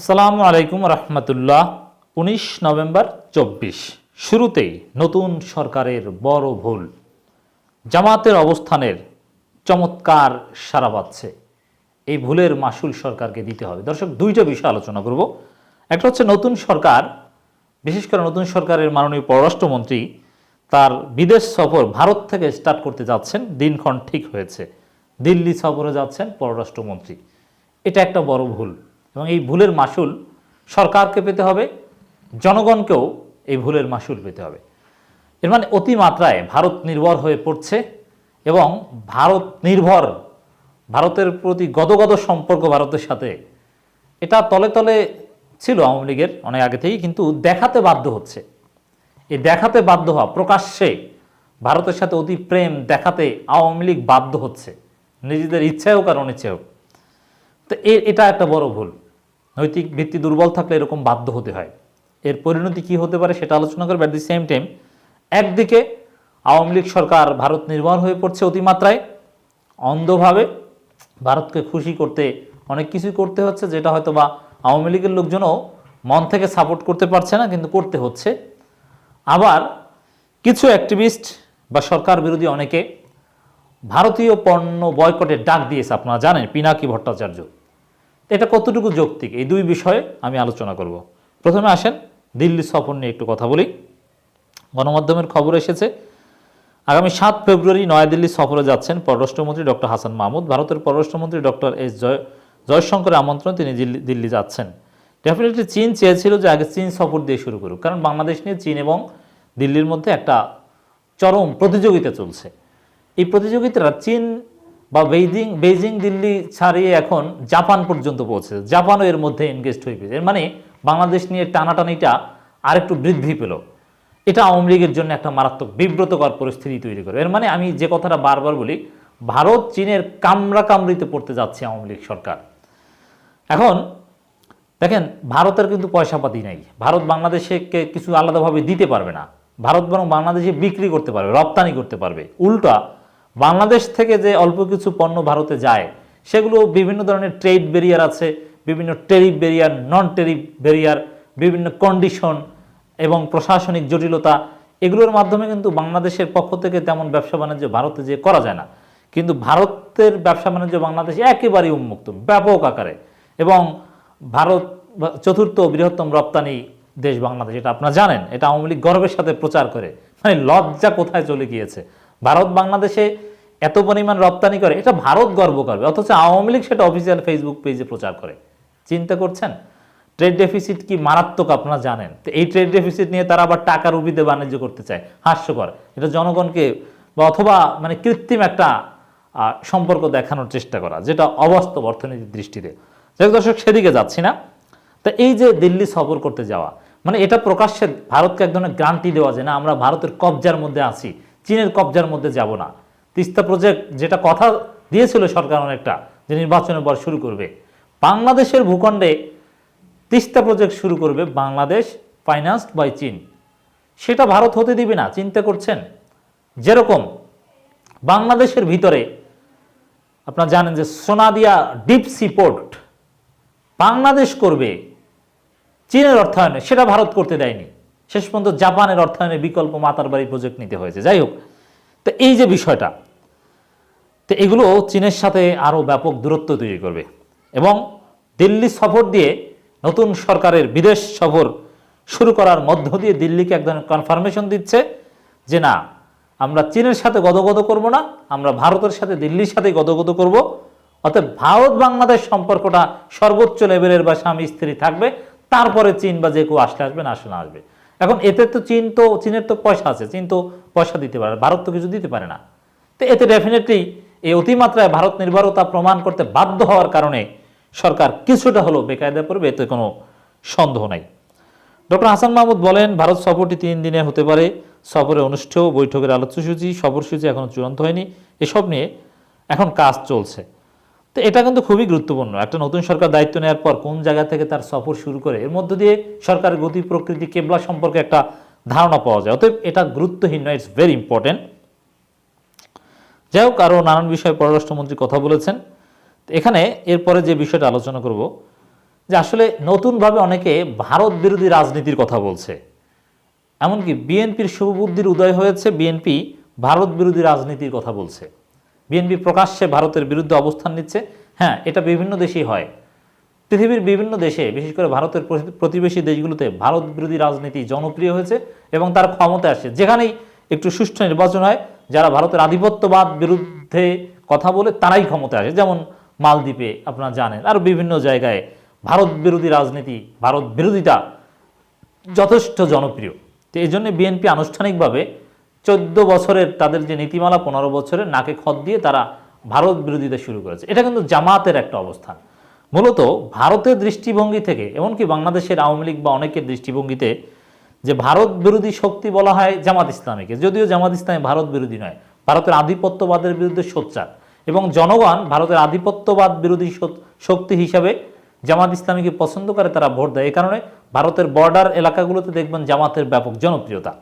আসসালামু আলাইকুম রহমতুল্লাহ। উনিশ নভেম্বর চব্বিশ। শুরুতেই নতুন সরকারের বড় ভুল। জামাতের অবস্থানের চমৎকার সারা পাচ্ছে এই ভুলের মাসুল সরকারকে দিতে হবে। দর্শক, দুইটা বিষয় আলোচনা করব। একটা হচ্ছে নতুন সরকার, বিশেষ করে নতুন সরকারের মাননীয় পররাষ্ট্রমন্ত্রী, তার বিদেশ সফর ভারত থেকে স্টার্ট করতে যাচ্ছেন। দিনক্ষণ ঠিক হয়েছে। দিল্লি সফরে যাচ্ছেন পররাষ্ট্রমন্ত্রী। এটা একটা বড় ভুল। এবং এই ভুলের মাসুল সরকারকে পেতে হবে, জনগণকেও এই ভুলের মাসুল পেতে হবে। এর মানে অতিমাত্রায় ভারত নির্ভর হয়ে পড়ছে এবং ভারত নির্ভর, ভারতের প্রতি গদগদ সম্পর্ক ভারতের সাথে। এটা তলে তলে ছিল আওয়ামী লীগের অনেক আগে থেকেই, কিন্তু দেখাতে বাধ্য হচ্ছে। এই দেখাতে বাধ্য হওয়া প্রকাশ্যে ভারতের সাথে অতি প্রেম দেখাতে আওয়ামী লীগ বাধ্য হচ্ছে। নিজেদের ইচ্ছায় হোক আর অনিচ্ছায় হোক। তো এটা একটা বড় ভুল। নৈতিক ভিত্তি দুর্বল থাকলে এরকম বাধ্য হতে হয়। এর পরিণতি কি হতে পারে সেটা আলোচনা করবে অ্যাট দি সেম টাইম একদিকে আওয়ামী লীগ সরকার ভারত নির্ভর হয়ে পড়ছে অতিমাত্রায়, অন্ধভাবে ভারতকে খুশি করতে অনেক কিছুই করতে হচ্ছে, যেটা হয়তো বা আওয়ামী লীগের লোকজনও মন থেকে সাপোর্ট করতে পারছে না, কিন্তু করতে হচ্ছে। আবার কিছু অ্যাক্টিভিস্ট বা সরকার বিরোধী অনেকে ভারতীয় পণ্য বয়কটের ডাক দিয়েছে, আপনারা জানেন, পিনাকি ভট্টাচার্য। এটা কতটুকু যৌক্তিক? এই দুই বিষয়ে আমি আলোচনা করব। প্রথমে আসেন দিল্লি সফর নিয়ে একটু কথা বলি। গণমাধ্যমের খবর এসেছে, আগামী সাত ফেব্রুয়ারি নয়াদিল্লি সফরে যাচ্ছেন পররাষ্ট্রমন্ত্রী ডক্টর হাসান মাহমুদ। ভারতের পররাষ্ট্রমন্ত্রী ডক্টর এস জয়, জয়শঙ্করের আমন্ত্রণ তিনি দিল্লি- যাচ্ছেন। ডেফিনেটলি চীন চেয়েছিল যে আগে চীন সফর দিয়ে শুরু করুক, কারণ বাংলাদেশ নিয়ে চীন এবং দিল্লির মধ্যে একটা চরম প্রতিযোগিতা চলছে। এই প্রতিযোগিতাটা চীন বা বেইজিং বেইজিং, দিল্লি ছাড়িয়ে এখন জাপান পর্যন্ত পৌঁছেছে। জাপানও এর মধ্যে এনগেজড হয়ে গেছে। এর মানে বাংলাদেশ নিয়ে টানাটানিটা আরেকটু বৃদ্ধি পেল। এটা আওয়ামী লীগের জন্য একটা মারাত্মক বিব্রতকর পরিস্থিতি তৈরি করে। এর মানে আমি যে কথাটা বারবার বলি, ভারত চীনের কামড়া কামড়িতে পড়তে যাচ্ছে আওয়ামী লীগ সরকার। এখন দেখেন, ভারতের কিন্তু পয়সাপাতি নাই। ভারত বাংলাদেশে কিছু আলাদাভাবে দিতে পারবে না। ভারত বরং বাংলাদেশে বিক্রি করতে পারবে, রপ্তানি করতে পারবে। উল্টা বাংলাদেশ থেকে যে অল্প কিছু পণ্য ভারতে যায়, সেগুলো বিভিন্ন ধরনের ট্রেড ব্যারিয়ার আছে, বিভিন্ন tariff barrier non tariff barrier বিভিন্ন কন্ডিশন এবং প্রশাসনিক জটিলতা, এগুলোর মাধ্যমে কিন্তু বাংলাদেশের পক্ষ থেকে তেমন ব্যবসা বাণিজ্য ভারতে যে করা যায় না। কিন্তু ভারতের ব্যবসা বাণিজ্য বাংলাদেশে একেবারেই উন্মুক্ত, ব্যাপক আকারে এবং ভারত চতুর্থ বৃহত্তম রপ্তানি দেশ বাংলাদেশ, এটা আপনারা জানেন। এটা আওয়ামী লীগ গর্বের সাথে প্রচার করে। মানে লজ্জা কোথায় চলে গিয়েছে? ভারত বাংলাদেশে এত পরিমাণ রপ্তানি করে, এটা ভারত গর্ব করবে। অথচ আওয়ামী লীগ সেটা অফিসিয়াল ফেসবুক পেজে প্রচার করে। চিন্তা করছেন? ট্রেড ডেফিসিট কি মারাত্মক আপনারা জানেন? তো এই ট্রেড ডেফিসিট নিয়ে তারা আবার টাকা রুপিতে বাণিজ্য করতে চায়। হাস্যকর। এটা জনগণকে বা অথবা মানে কৃত্রিম একটা সম্পর্ক দেখানোর চেষ্টা করা, যেটা অবাস্তব অর্থনীতির দৃষ্টিতে। যাই দর্শক, সেদিকে যাচ্ছি না। তা এই যে দিল্লি সফর করতে যাওয়া মানে এটা প্রকাশ্যে ভারতকে এক ধরনের গ্রান্টি দেওয়া যে, না, আমরা ভারতের কবজার মধ্যে আছি, চীনের কবজার মধ্যে যাব না। তিস্তা প্রজেক্ট যেটা কথা দিয়েছিল সরকার অনেকটা, যে নির্বাচনের পর শুরু করবে। বাংলাদেশের ভূখণ্ডে তিস্তা প্রজেক্ট শুরু করবে বাংলাদেশ ফাইন্যান্সড বাই চীন সেটা ভারত হতে দিবে না, চিন্তা করছেন? যেরকম বাংলাদেশের ভিতরে আপনারা জানেন যে Sonadia deep sea port Bangladesh করবে, চীনের অর্থায়নে, সেটা ভারত করতে দেয়নি। শেষ পর্যন্ত জাপানের অর্থায়নে বিকল্প মাতারবাড়ি প্রজেক্ট নিতে হয়েছে। যাই হোক তো এই যে বিষয়টা, তো এগুলো চীনের সাথে আরও ব্যাপক দূরত্ব তৈরি করবে এবং দিল্লি সফর দিয়ে নতুন সরকারের বিদেশ সফর শুরু করার মধ্য দিয়ে দিল্লিকে এক ধরনের কনফার্মেশন দিচ্ছে যে না, আমরা চীনের সাথে গদগদ করব না, আমরা ভারতের সাথে দিল্লির সাথে গদগদ করব। অর্থাৎ ভারত বাংলাদেশ সম্পর্কটা সর্বোচ্চ লেভেলের বা স্বামী স্ত্রী থাকবে, তারপরে চীন বা যে কেউ আসলে আসবে না, আসলে আসবে। এখন এতে তো চীন তো, চীনের তো পয়সা আছে, চীন তো পয়সা দিতে পারে, ভারত তো কিছু দিতে পারে না। তো এতে ডেফিনেটলি এই অতিমাত্রায় ভারত নির্ভরতা প্রমাণ করতে বাধ্য হওয়ার কারণে সরকার কিছুটা হলেও বেকায়দা পড়বে এতে কোনো সন্দেহ নাই। ডক্টর হাসান মাহমুদ বলেন, ভারত সফরটি তিন দিনে হতে পারে সফরে অনুষ্ঠেয়, বৈঠকের আলোচ্যসূচি সফরসূচি এখনও চূড়ান্ত হয়নি, এসব নিয়ে এখন কাজ চলছে। তো এটা কিন্তু খুবই গুরুত্বপূর্ণ। একটা নতুন সরকার দায়িত্ব নেওয়ার পর কোন জায়গা থেকে তার সফর শুরু করে, এর মধ্য দিয়ে সরকারের গতি, প্রকৃতি, কেবলা সম্পর্কে একটা ধারণা পাওয়া যায়। অতএব এটা গুরুত্বহীন নয় ইটস ভেরি ইম্পর্টেন্ট যাই হোক আরও নানান বিষয়ে পররাষ্ট্রমন্ত্রী কথা বলেছেন। এখানে এরপরে যে বিষয়টা আলোচনা করব, যে আসলে নতুনভাবে অনেকে ভারত বিরোধী রাজনীতির কথা বলছে। এমনকি বিএনপির শুভবুদ্ধির উদয় হয়েছে, বিএনপি ভারত বিরোধী রাজনীতির কথা বলছে। বিএনপি প্রকাশ্যে ভারতের বিরুদ্ধে অবস্থান নিচ্ছে। হ্যাঁ এটা বিভিন্ন দেশেই হয়। পৃথিবীর বিভিন্ন দেশে, বিশেষ করে ভারতের প্রতিবেশী দেশগুলোতে ভারত বিরোধী রাজনীতি জনপ্রিয় হয়েছে এবং তার ক্ষমতায় আসে যেখানেই একটু সুষ্ঠু নির্বাচন হয়, যারা ভারতের আধিপত্যবাদ বিরুদ্ধে কথা বলে, তারাই ক্ষমতায় আসে। যেমন মালদ্বীপে আপনারা জানেন আর বিভিন্ন জায়গায় ভারত বিরোধী রাজনীতি, ভারত বিরোধিতা যথেষ্ট জনপ্রিয়। তো এই জন্য বিএনপি আনুষ্ঠানিকভাবে চোদ্দ বছরের তাদের যে নীতিমালা, পনেরো বছরের নাকে খত দিয়ে তারা ভারত বিরোধিতা শুরু করেছে। এটা কিন্তু জামাতের একটা অবস্থান। মূলত ভারতের দৃষ্টিভঙ্গি থেকে, এমনকি বাংলাদেশের আওয়ামী লীগ বা অনেকের দৃষ্টিভঙ্গিতে, যে ভারত বিরোধী শক্তি বলা হয় জামাত ইসলামীকে, যদিও জামাত ইসলামী ভারত বিরোধী নয়, ভারতের আধিপত্যবাদের বিরুদ্ধে সোচ্চার। এবং জনগণ ভারতের আধিপত্যবাদ বিরোধী শক্তি হিসাবে জামাত ইসলামীকে পছন্দ করে, তারা ভোট দেয়। এই কারণে ভারতের বর্ডার এলাকাগুলোতে দেখবেন জামাতের ব্যাপক জনপ্রিয়তা।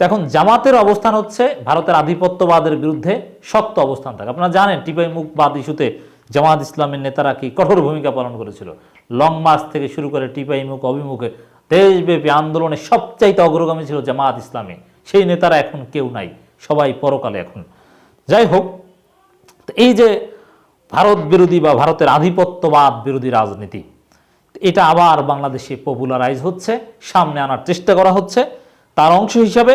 তো এখন জামাতের অবস্থান হচ্ছে ভারতের আধিপত্যবাদের বিরুদ্ধে শক্ত অবস্থান থাকে। আপনারা জানেন, টিপাই মুখবাদ ইস্যুতে জামাত ইসলামের নেতারা কি কঠোর ভূমিকা পালন করেছিল? লং মার্চ থেকে শুরু করে টিপাই মুখ অভিমুখে দেশব্যাপী আন্দোলনে সবচাইতে অগ্রগামী ছিল জামাত ইসলামী। সেই নেতারা এখন কেউ নাই, সবাই পরকালে এখন। যাই হোক এই যে ভারত বিরোধী বা ভারতের আধিপত্যবাদ বিরোধী রাজনীতি, এটা আবার বাংলাদেশে পপুলারাইজ হচ্ছে, সামনে আনার চেষ্টা করা হচ্ছে। তার অংশ হিসাবে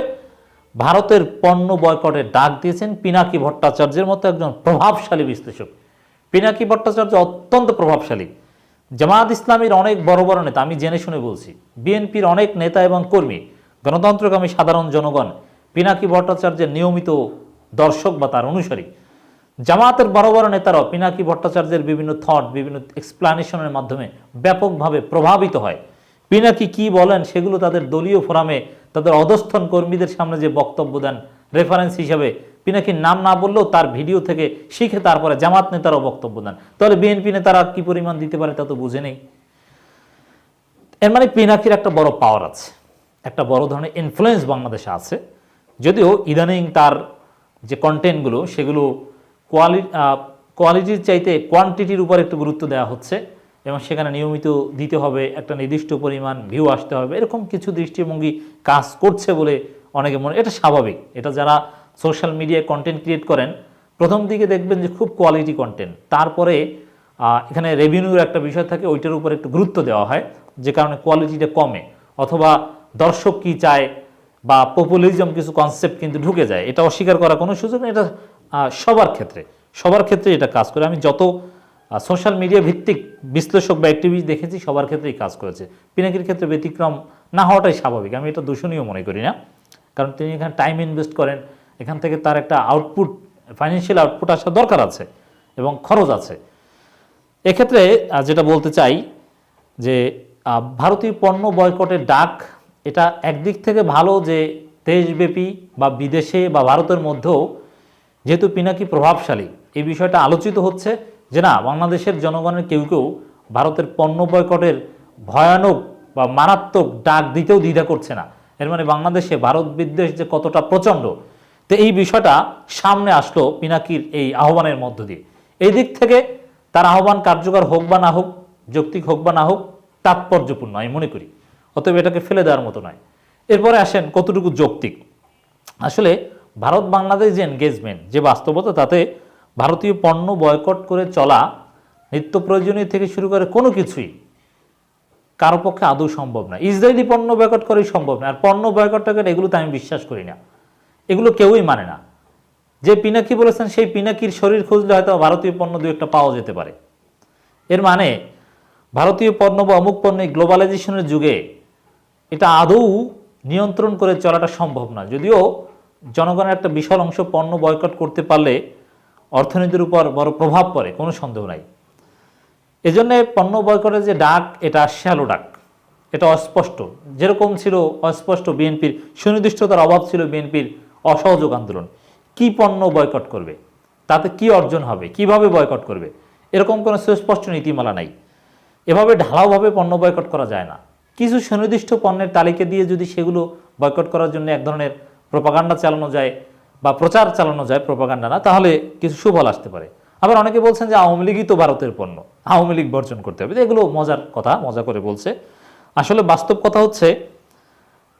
ভারতের পণ্য বয়কটের ডাক দিয়েছেন পিনাকি ভট্টাচার্যের মতো একজন প্রভাবশালী বিশ্লেষক। পিনাকি ভট্টাচার্য অত্যন্ত প্রভাবশালী। জামায়াত ইসলামীর অনেক বড় বড় নেতা, আমি জেনে শুনে বলছি। বিএনপির অনেক নেতা এবং কর্মী গণতন্ত্রকামী সাধারণ জনগণ, পিনাকি ভট্টাচার্যের নিয়মিত দর্শক বা তার অনুসারী। জামাতের বড় বড় নেতারাও পিনাকি ভট্টাচার্যের বিভিন্ন থট বিভিন্ন এক্সপ্লানেশনের মাধ্যমে ব্যাপকভাবে প্রভাবিত হয়। পিনাকি কি বলেন সেগুলো তাদের দলীয় ফোরামে তাদের অধস্থন কর্মীদের সামনে যে বক্তব্য দেন রেফারেন্স হিসাবে, পিনাকির নাম না বললেও তার ভিডিও থেকে শিখে তারপরে জামাত নেতারাও বক্তব্য দেন। তাহলে বিএনপি নেতারা কি পরিমাণ দিতে পারে তা তো বুঝে নেই। এর মানে পিনাকির একটা বড় পাওয়ার আছে, একটা বড় ধরনের ইনফ্লুয়েন্স বাংলাদেশে আছে। যদিও ইদানিং তার যে কন্টেন্টগুলো সেগুলো কোয়ালি কোয়ালিটির চাইতে কোয়ান্টিটির উপর একটু গুরুত্ব দেওয়া হচ্ছে। এবং সেখানে নিয়মিত দিতে হবে, একটা নির্দিষ্ট পরিমাণ ভিউ আসতে হবে। এরকম কিছু দৃষ্টিভঙ্গি কাজ করছে বলে অনেকে মনে, এটা স্বাভাবিক। এটা যারা সোশ্যাল মিডিয়ায় কন্টেন্ট ক্রিয়েট করেন, প্রথম দিকে দেখবেন যে খুব কোয়ালিটি কন্টেন্ট তারপরে এখানে রেভিনিউর একটা বিষয় থাকে, ওইটার উপর একটু গুরুত্ব দেওয়া হয়, যে কারণে কোয়ালিটিটা কমে। অথবা দর্শক কি চায় বা পপুলিজম কিছু কনসেপ্ট কিন্তু ঢুকে যায়, এটা অস্বীকার করা কোনো সুযোগ নেই। এটা সবার ক্ষেত্রে। সবার ক্ষেত্রে এটা কাজ করে। আমি যত সোশ্যাল মিডিয়া ভিত্তিক বিশ্লেষক বা অ্যাক্টিভিস্ট দেখেছি, সবার ক্ষেত্রেই কাজ করেছে। পিনাকির ক্ষেত্রে ব্যতিক্রম না হওয়াটাই স্বাভাবিক। আমি এটা দূষণীয় মনে করি না। কারণ তিনি এখানে টাইম ইনভেস্ট করেন। এখান থেকে তার একটা আউটপুট ফাইন্যান্সিয়াল আউটপুট আসা দরকার আছে এবং খরচ আছে। এক্ষেত্রে যেটা বলতে চাই যে ভারতীয় পণ্য বয়কটের ডাক, এটা একদিক থেকে ভালো যে দেশব্যাপী বা বিদেশে বা ভারতের মধ্যেও যেহেতু পিনাকি প্রভাবশালী, এই বিষয়টা আলোচিত হচ্ছে। যে না, বাংলাদেশের জনগণের কেউ কেউ ভারতের পণ্য বয়কটের ভয়ানক বা মারাত্মক ডাক দিতেও দ্বিধা করছে না। এর মানে বাংলাদেশে ভারত বিদ্বেষ যে কতটা প্রচণ্ড, তো এই বিষয়টা সামনে আসলো পিনাকির এই আহ্বানের মধ্য দিয়ে। এই দিক থেকে তার আহ্বান কার্যকর হোক বা না হোক, যৌক্তিক হোক বা না হোক, তাৎপর্যপূর্ণ, আমি মনে করি। অতএব এটাকে ফেলে দেওয়ার মতো নয়। এরপরে আসেন কতটুকু যৌক্তিক। আসলে ভারত বাংলাদেশ যে এনগেজমেন্ট যে বাস্তবতা, তাতে ভারতীয় পণ্য বয়কট করে চলা, নিত্য প্রয়োজনীয় থেকে শুরু করে কোনো কিছুই কারও পক্ষে আদৌ সম্ভব না। ইসরায়েলি পণ্য বয়কট করাই সম্ভব না। আর পণ্য বয়কট টয়কট এগুলোতে আমি বিশ্বাস করি না। এগুলো কেউই মানে না। যে পিনাকি বলেছেন, সেই পিনাকির শরীর খুঁজলে হয়তো ভারতীয় পণ্য দু একটা পাওয়া যেতে পারে। এর মানে ভারতীয় পণ্য বা অমুক পণ্য গ্লোবালাইজেশনের যুগে এটা আদৌ নিয়ন্ত্রণ করে চলাটা সম্ভব না। যদিও জনগণের একটা বিশাল অংশ পণ্য বয়কট করতে পারলে অর্থনীতির উপর বড় প্রভাব পড়ে, কোনো সন্দেহ নাই। এজন্য পণ্য বয়কটের যে ডাক, এটা শ্যালো ডাক। এটা অস্পষ্ট। যেরকম ছিল অস্পষ্ট বিএনপির, সুনির্দিষ্টতার অভাব ছিল বিএনপির অসহযোগ আন্দোলন। কি পণ্য বয়কট করবে? তাতে কি অর্জন হবে? কীভাবে বয়কট করবে? এরকম কোনো সুস্পষ্ট নীতিমালা নাই। এভাবে ঢালাওভাবে পণ্য বয়কট করা যায় না। কিছু সুনির্দিষ্ট পণ্যের তালিকা দিয়ে যদি সেগুলো বয়কট করার জন্য এক ধরনের প্রপাগান্ডা চালানো যায় বা প্রচার চালানো যায় প্রপাগান্ডা না, তাহলে কিছু সুফল আসতে পারে। আবার অনেকে বলছেন যে আওয়ামী লীগই তো ভারতের পণ্য, আওয়ামী লীগ বর্জন করতে হবে। এগুলো মজার কথা, মজা করে বলছে। আসলে বাস্তব কথা হচ্ছে,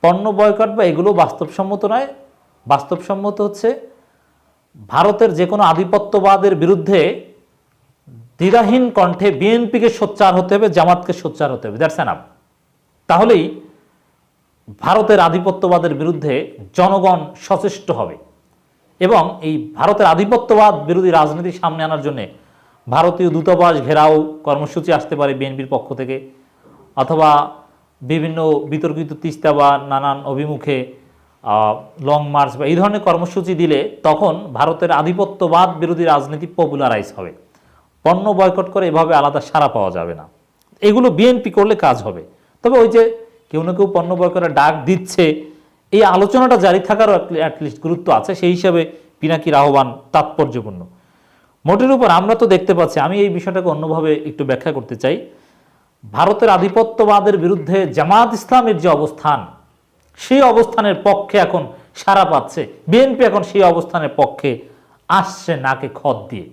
পণ্য বয়কট বা এগুলো বাস্তবসম্মত নয়। বাস্তবসম্মত হচ্ছে, ভারতের যে কোনো আধিপত্যবাদের বিরুদ্ধে দ্বিধাহীন কণ্ঠে বিএনপিকে সোচ্চার হতে হবে, জামাতকে সোচ্চার হতে হবে। দ্যাটস অ্যানাপ তাহলেই ভারতের আধিপত্যবাদের বিরুদ্ধে জনগণ সচেষ্ট হবে। এবং এই ভারতের আধিপত্যবাদ বিরোধী রাজনীতি সামনে আনার জন্য ভারতীয় দূতাবাস ঘেরাও কর্মসূচি আসতে পারে বিএনপির পক্ষ থেকে, অথবা বিভিন্ন বিতর্কিত তিস্তা বা নানান অভিমুখে লং মার্চ বা এই ধরনের কর্মসূচি দিলে তখন ভারতের আধিপত্যবাদ বিরোধী রাজনীতি পপুলারাইজ হবে। পণ্য বয়কট করে এভাবে আলাদা সাড়া পাওয়া যাবে না। এগুলো বিএনপি করলে কাজ হবে। তবে ওই যে কেউ না কেউ পণ্য বয়কটের ডাক দিচ্ছে এই আলোচনাটা জারি থাকারও অ্যাটলিস্ট গুরুত্ব আছে, সেই হিসাবে পিনাকির আহ্বান তাৎপর্যপূর্ণ। মোটের উপর আমরা তো দেখতে পাচ্ছি, আমি এই বিষয়টাকে অন্যভাবে একটু ব্যাখ্যা করতে চাই। ভারতের আধিপত্যবাদের বিরুদ্ধে জামাত ইসলামের যে অবস্থান, সেই অবস্থানের পক্ষে এখন সারা পাচ্ছে। বিএনপি এখন সেই অবস্থানের পক্ষে আসছে নাকে খত দিয়ে।